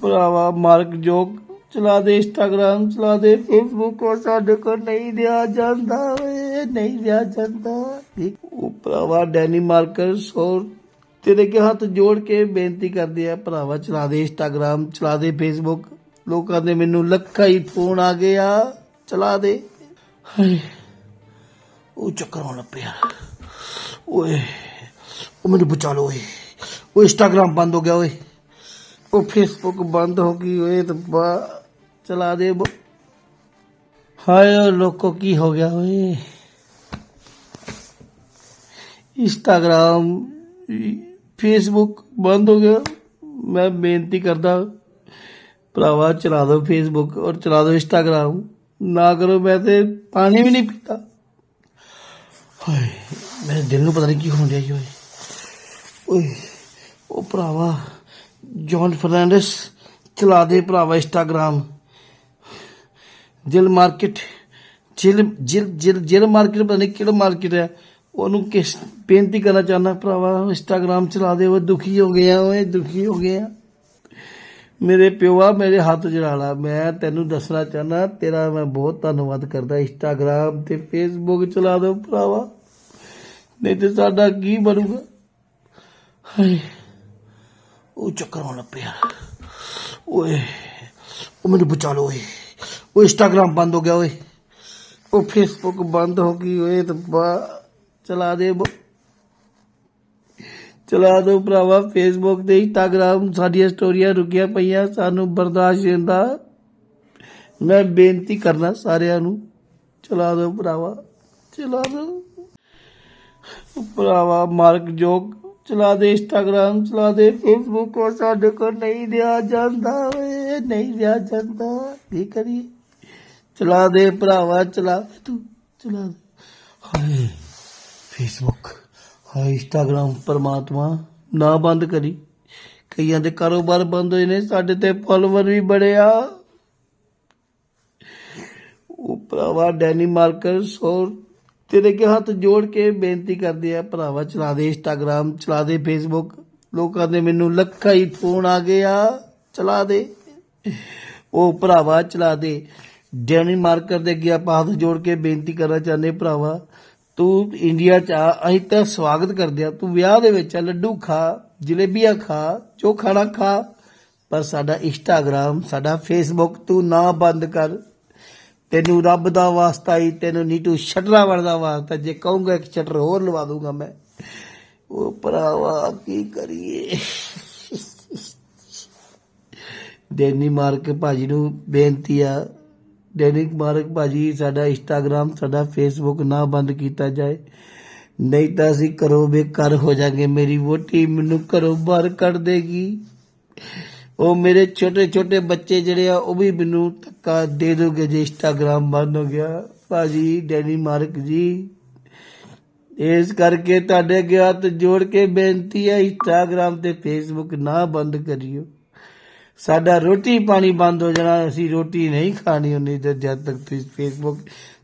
ਭਰਾਵਾ ਮਾਰਕ ਜੋਕ ਚਲਾ ਦੇ, ਇੰਸਟਾਗ੍ਰਾਮ ਚਲਾ ਦੇ, ਫੇਸਬੁੱਕ ਉਹ ਸਾਡੇ ਕੋਲ ਨਹੀਂ ਦਿਆ ਜਾਂਦਾ ਓਏ, ਨਹੀਂ ਦਿਆ ਜਾਂਦਾ। ਉਹ ਭਰਾਵਾ, ਡੈਨੀ ਮਾਰਕਰ ਸੋਰ ਤੇਰੇ ਕੇ ਹੱਥ ਜੋੜ ਕੇ ਬੇਨਤੀ ਕਰਦੇ ਆ, ਭਰਾਵਾ, ਚਲਾ ਦੇ, ਇੰਸਟਾਗ੍ਰਾਮ ਚਲਾ ਦੇ, ਫੇਸਬੁੱਕ। ਲੋਕਾਂ ਦੇ ਮੈਨੂੰ ਲੱਖਾਂ ਹੀ ਫੋਨ ਆ ਗਿਆ ਚਲਾ ਦੇ। ਹਾਏ, ਉਹ ਚੱਕਰ ਆਉਣ ਪਿਆ। ਓਏ, ਉਹ ਮੈਨੂੰ ਬਚਾ ਲਓ ਓਏ। ਉਹ ਇੰਸਟਾਗ੍ਰਾਮ ਬੰਦ ਹੋ ਗਿਆ ਓਏ। ਉਹ ਫੇਸਬੁੱਕ ਬੰਦ ਹੋ ਗਈ ਓਏ ਤੱਬਾ ਚਲਾ ਦੇ ਬ- ਹਾਏ ਓ ਲੋਕੋ, ਕੀ ਹੋ ਗਿਆ ਓਏ? ਇੰਸਟਾਗ੍ਰਾਮ ਫੇਸਬੁੱਕ ਬੰਦ ਹੋ ਗਿਆ। ਮੈਂ ਬੇਨਤੀ ਕਰਦਾ, ਭਰਾਵਾ ਚਲਾ ਦਿਓ ਫੇਸਬੁੱਕ ਔਰ ਚਲਾ ਦਿਓ ਇੰਸਟਾਗ੍ਰਾਮ ਨਾ ਕਰੋ, ਮੈਂ ਤੇ ਪਾਣੀ ਵੀ ਨਹੀਂ ਪੀਤਾ। ਹਾਏ, ਮੇਰੇ ਦਿਲ ਨੂੰ ਪਤਾ ਨਹੀਂ ਕੀ ਹੋਣ ਡਿਆ ਜੀ ਓਏ ਓਏ ਜੌਨ ਫਰਨਾਂਡਸ, ਚਲਾ ਦੇ ਭਰਾਵਾ ਇੰਸਟਾਗ੍ਰਾਮ। ਜਿਲ ਮਾਰਕੀਟ, ਜਿਲ ਜਿਲ ਜਿਲ ਜਿਲ ਮਾਰਕੀਟ, ਪਤਾ ਨਹੀਂ ਕਿਹੜਾ ਮਾਰਕੀਟ ਹੈ। ਉਹਨੂੰ ਕਿਸ, ਬੇਨਤੀ ਕਰਨਾ ਚਾਹੁੰਦਾ ਭਰਾਵਾ, ਇੰਸਟਾਗ੍ਰਾਮ ਚਲਾ ਦੇ ਉਹ ਦੁਖੀ ਹੋ ਗਿਆ ਓਏ ਦੁਖੀ ਹੋ ਗਿਆ ਮੇਰੇ ਪਿਓਆ ਮੇਰੇ ਹੱਥ ਜੜਾ ਲਾ। ਮੈਂ ਤੈਨੂੰ ਦੱਸਣਾ ਚਾਹਨਾ ਤੇਰਾ ਮੈਂ ਬਹੁਤ ਧੰਨਵਾਦ ਕਰਦਾ ਇੰਸਟਾਗ੍ਰਾਮ ਤੇ ਫੇਸਬੁੱਕ ਚਲਾ ਦੋ ਭਰਾਵਾ। ਨਹੀਂ ਤੇ ਸਾਡਾ ਕੀ ਬਣੂਗਾ? ਹਾਏ। ਉਹ ਚੱਕਰ ਆਉਣ ਲੱਗ ਪਿਆ। ਓਏ, ਉਹ ਮੈਨੂੰ ਬਚਾ ਲਓ ਓਏ। ਉਹ ਇੰਸਟਾਗ੍ਰਾਮ ਬੰਦ ਹੋ ਗਿਆ ਓਏ। ਉਹ ਫੇਸਬੁੱਕ ਬੰਦ ਹੋ ਗਈ ਓਏ ਤੱਬਾ ਚਲਾ ਦੇ ਚਲਾ ਦੋ ਭਰਾਵਾ ਫੇਸਬੁੱਕ ਤੇ ਇੰਸਟਾਗ੍ਰਾਮ ਸਾਡੀਆਂ ਸਟੋਰੀਆਂ ਰੁਕੀਆਂ ਪਈਆਂ, ਸਾਨੂੰ ਬਰਦਾਸ਼ਤ ਨਹੀਂ ਹੁੰਦਾ। ਮੈਂ ਬੇਨਤੀ ਕਰਨਾ ਸਾਰਿਆਂ ਨੂੰ, ਚਲਾ ਦੋ ਭਰਾਵਾ, ਚਲਾ ਦੋ। ਭਰਾਵਾ ਮਾਰਕ ਜੋਗ ਚਲਾ ਦੇ, ਇੰਸਟਾਗ੍ਰਾਮ ਚਲਾ ਦੇ ਫੇਸਬੁੱਕ ਉਹ ਸਾਡੇ ਕੋਲ ਨਹੀਂ ਦਿਆ ਜਾਂਦਾ ਓਏ ਨਹੀਂ ਦਿਆ ਜਾਂਦਾ। ਕੀ ਕਰੀਏ? ਚਲਾ ਦੇ ਭਰਾਵਾ, ਚਲਾ ਦੇ, ਤੂੰ ਚਲਾ ਦੇ। ਹਾਏ ਫੇਸਬੁੱਕ ਹਾਏ, ਇੰਸਟਾਗ੍ਰਾਮ ਪਰਮਾਤਮਾ, ਨਾ ਬੰਦ ਕਰੀ। ਕਈਆਂ ਦੇ ਕਾਰੋਬਾਰ ਬੰਦ ਹੋਏ ਨੇ, ਸਾਡੇ ਤੇ ਫਾਲੋਵਰ ਵੀ ਬੜੇ ਆ। ਉਹ ਭਰਾਵਾ, ਡੈਨੀ ਮਾਰਕਰ ਸੋਰ ਤੇਰੇ ਕੇ ਹੱਥ ਜੋੜ ਕੇ ਬੇਨਤੀ ਕਰਦੇ ਆ ਭਰਾਵਾ ਚਲਾ ਦੇ ਇੰਸਟਾਗ੍ਰਾਮ ਚਲਾ ਦੇ ਫੇਸਬੁੱਕ ਲੋਕਾਂ ਦੇ ਮੈਨੂੰ ਲੱਖਾਂ ਹੀ ਫੋਨ ਆ ਗਏ ਆ ਚਲਾ ਦੇ। ਉਹ ਭਰਾਵਾ ਚਲਾ ਦੇ। ਡੈਨੀ ਮਾਰਕਰ ਦੇ ਅੱਗੇ ਆਪਾਂ ਹੱਥ ਜੋੜ ਕੇ ਬੇਨਤੀ ਕਰਨਾ ਚਾਹੁੰਦੇ ਭਰਾਵਾ। ਤੂੰ ਇੰਡੀਆ ਚ ਆ ਅਸੀਂ ਤਾਂ ਸਵਾਗਤ ਕਰਦੇ ਆ। ਤੂੰ ਵਿਆਹ ਦੇ ਵਿੱਚ ਆ, ਲੱਡੂ ਖਾ ਜਲੇਬੀਆਂ ਖਾ ਜੋ ਖਾਣਾ ਖਾ। ਪਰ ਸਾਡਾ ਇੰਸਟਾਗ੍ਰਾਮ ਸਾਡਾ ਫੇਸਬੁੱਕ ਤੂੰ ਨਾ ਬੰਦ ਕਰ। ਤੈਨੂੰ ਰੱਬ ਦਾ ਵਾਸਤਾ ਹੀ, ਤੈਨੂੰ ਨੀਟੂ ਸ਼ਟਰਾਂ ਵਰਦਾ ਵਾਸਤਾ। ਜੇ ਕਹੂੰਗਾ ਇੱਕ ਸ਼ਟਰ ਹੋਰ ਲਵਾ ਦੂੰਗਾ ਮੈਂ। ਉਹ ਭਰਾਵਾ, ਕੀ ਕਰੀਏ? ਡੈਨੀ ਮਾਰਕ ਭਾਜੀ ਨੂੰ ਬੇਨਤੀ ਆ ਡੈਨੀ ਮਾਰਕ ਭਾਜੀ, ਸਾਡਾ ਇੰਸਟਾਗ੍ਰਾਮ, ਸਾਡਾ ਫੇਸਬੁੱਕ ਨਾ ਬੰਦ ਕੀਤਾ ਜਾਏ। ਨਹੀਂ ਤਾਂ ਅਸੀਂ ਘਰੋਂ ਬੇਕਾਰ ਹੋ ਜਾਾਂਗੇ। ਮੇਰੀ ਵੋਟੀ ਮੈਨੂੰ ਘਰੋਂ ਬਾਹਰ ਕੱਢ ਦੇਗੀ। ਉਹ ਮੇਰੇ ਛੋਟੇ ਛੋਟੇ ਬੱਚੇ ਜਿਹੜੇ ਆ, ਉਹ ਵੀ ਮੈਨੂੰ ਧੱਕਾ ਦੇ ਦੋਗੇ ਜੇ ਇੰਸਟਾਗ੍ਰਾਮ ਬੰਦ ਹੋ ਗਿਆ। ਭਾਜੀ ਡੈਨੀ ਮਾਰਕ ਜੀ, ਇਸ ਕਰਕੇ ਤੁਹਾਡੇ ਅੱਗੇ ਹੱਥ ਜੋੜ ਕੇ ਬੇਨਤੀ ਹੈ, ਇੰਸਟਾਗ੍ਰਾਮ ਤੇ ਫੇਸਬੁੱਕ ਨਾ ਬੰਦ ਕਰਿਓ। ਸਾਡਾ ਰੋਟੀ ਪਾਣੀ ਬੰਦ ਹੋ ਜਾਣਾ, ਅਸੀਂ ਰੋਟੀ ਨਹੀਂ ਖਾਣੀ ਉਨੀ ਦੇਰ ਜਦ ਤੱਕ ਤੁਸੀਂ ਫੇਸਬੁੱਕ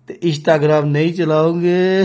ਤੇ ਇੰਸਟਾਗ੍ਰਾਮ ਨਹੀਂ ਚਲਾਓਗੇ।